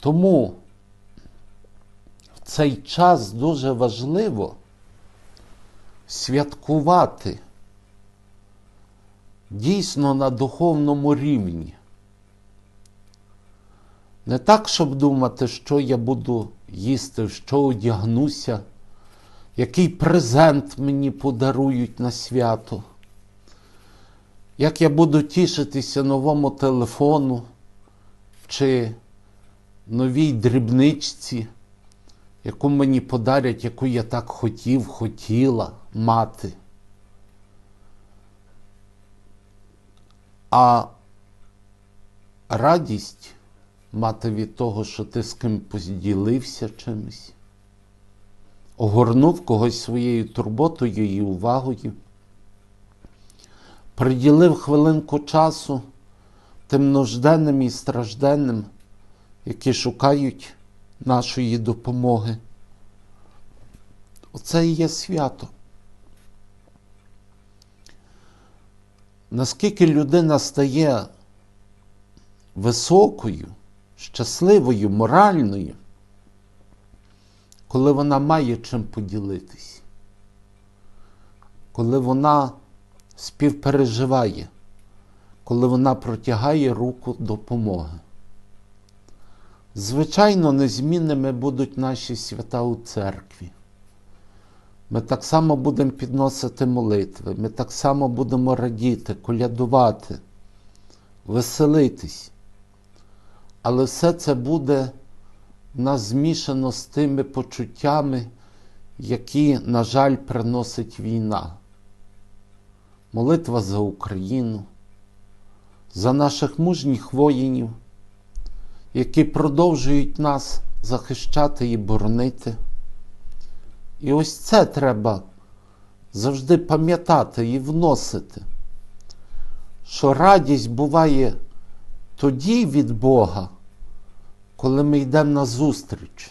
Тому в цей час дуже важливо святкувати дійсно на духовному рівні. Не так, щоб думати, що я буду їсти, що одягнуся, який презент мені подарують на свято, як я буду тішитися новому телефону чи новій дрібничці, яку мені подарять, яку я так хотів, хотіла мати. А радість мати від того, що ти з ким поділився чимось, огорнув когось своєю турботою і увагою, приділив хвилинку часу тим нужденним і стражденним, які шукають нашої допомоги. Оце і є свято. Наскільки людина стає високою, щасливою, моральною, коли вона має чим поділитись, коли вона співпереживає, коли вона протягає руку допомоги. Звичайно, незмінними будуть наші свята у церкві. Ми так само будемо підносити молитви, ми так само будемо радіти, колядувати, веселитись. Але все це буде нас змішано з тими почуттями, які, на жаль, приносить війна. Молитва за Україну, за наших мужніх воїнів, які продовжують нас захищати і боронити. І ось це треба завжди пам'ятати і вносити, що радість буває тоді від Бога, коли ми йдемо на зустріч.